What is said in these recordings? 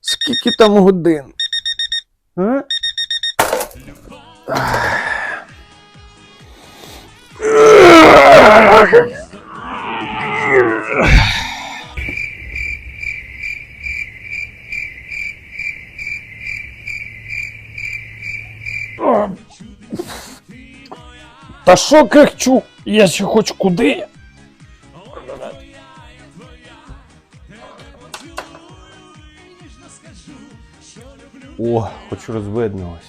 Скільки там годин? А? Та що крихчу? Я ще хоч куди? О, хоч розвиднулося.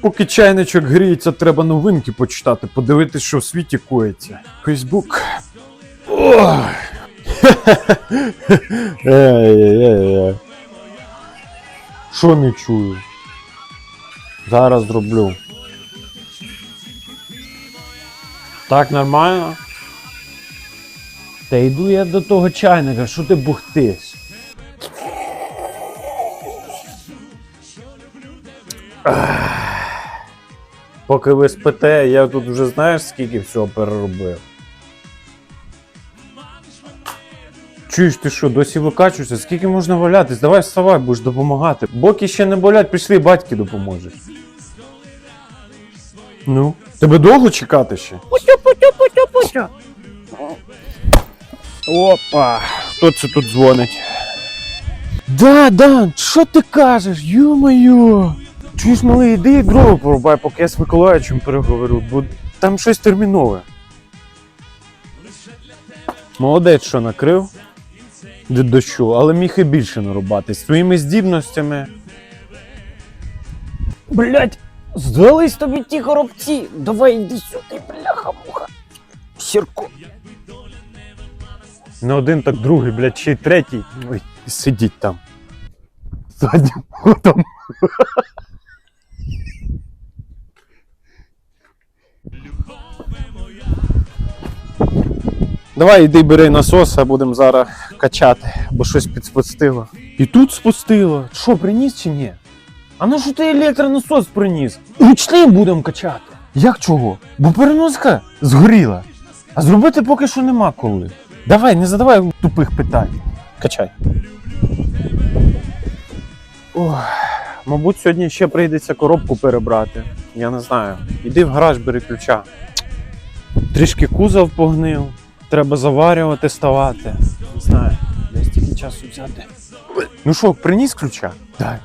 Поки чайничок гріється, треба новинки почитати, подивитись, що в світі коїться. Фейсбук. Ой. Ей-ей-ей. Що не чую? Зараз зроблю. Так нормально? Та йду я до того чайника, що ти бухтиш? Поки ви спите, я тут вже знаєш, скільки всього переробив. Чуєш ти що, досі викачуєшся? Скільки можна валятись? Давай вставай, будеш допомагати. Боки ще не болять, пішли, батьки допоможеш. Ну, тебе довго чекати ще? Путю-путю-путю-путю. Опа, хто це тут дзвонить? Да, да, що ти кажеш? Ё-моё! Чуєш, малий, іди дрова порубай, поки я з Миколаївичем переговорю, бо там щось термінове. Молодець, що накрив від дощу, але міг і більше нарубати. З твоїми здібностями. Блять, здались тобі ті горобці. Давай йди сюди, бляха-муха. Сірко. Не один, так другий, блядь, ще й третій. Ой, сидіть там. Заднім ходом. Давай іди бери насос, а будемо зараз качати, бо щось підспустило. І тут спустило. Що, приніс чи ні? А на що ти електронасос приніс? Ручним будемо качати. Як чого? Бо переноска згоріла. А зробити поки що нема коли. Давай, не задавай тупих питань. Качай. Ох, мабуть, сьогодні ще прийдеться коробку перебрати. Я не знаю. Іди в гараж, бери ключа. Трішки кузов погнив. Треба заварювати, ставати. Не знаю. Десь тільки часу взяти. Ну що, приніс ключа? Дай.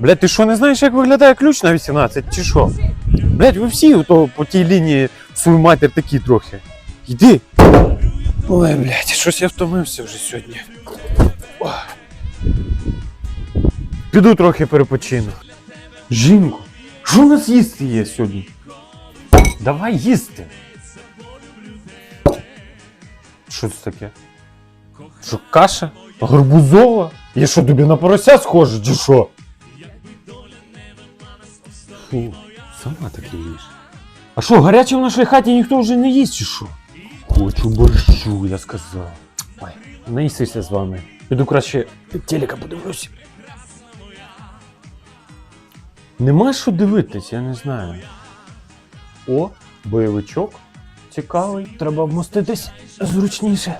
Блядь, ти що не знаєш, як виглядає ключ на 18, чи що? Блядь, ви всі ото по тій лінії свою матір такі трохи. Йди. Ой, блядь, щось я втомився вже сьогодні. Піду трохи перепочину. Жінку, що у нас їсти є сьогодні? Давай їсти. Що це таке? Що каша? Гарбузова? Я що тобі на порося схожа, чи що? Фу, сама так їш. А що, гаряче в нашій хаті ніхто вже не їсть, чи що? Хочу борщу, я сказав. Ой, наїстися з вами. Піду краще телека подивлюсь. Нема що дивитись, я не знаю. О, бойовичок. Цікавий. Треба вмоститись зручніше.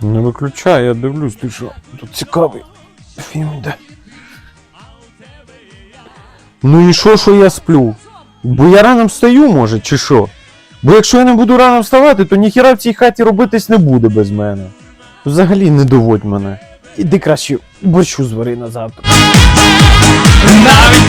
Не виключай, я дивлюсь, ти що. Тут цікавий фільм йде. Ну і що, що я сплю? Бо я рано встаю, може, чи що? Бо якщо я не буду рано вставати, то ніхіра в цій хаті робитись не буде без мене. Взагалі не доводь мене. Іди краще борщу звари на завтра.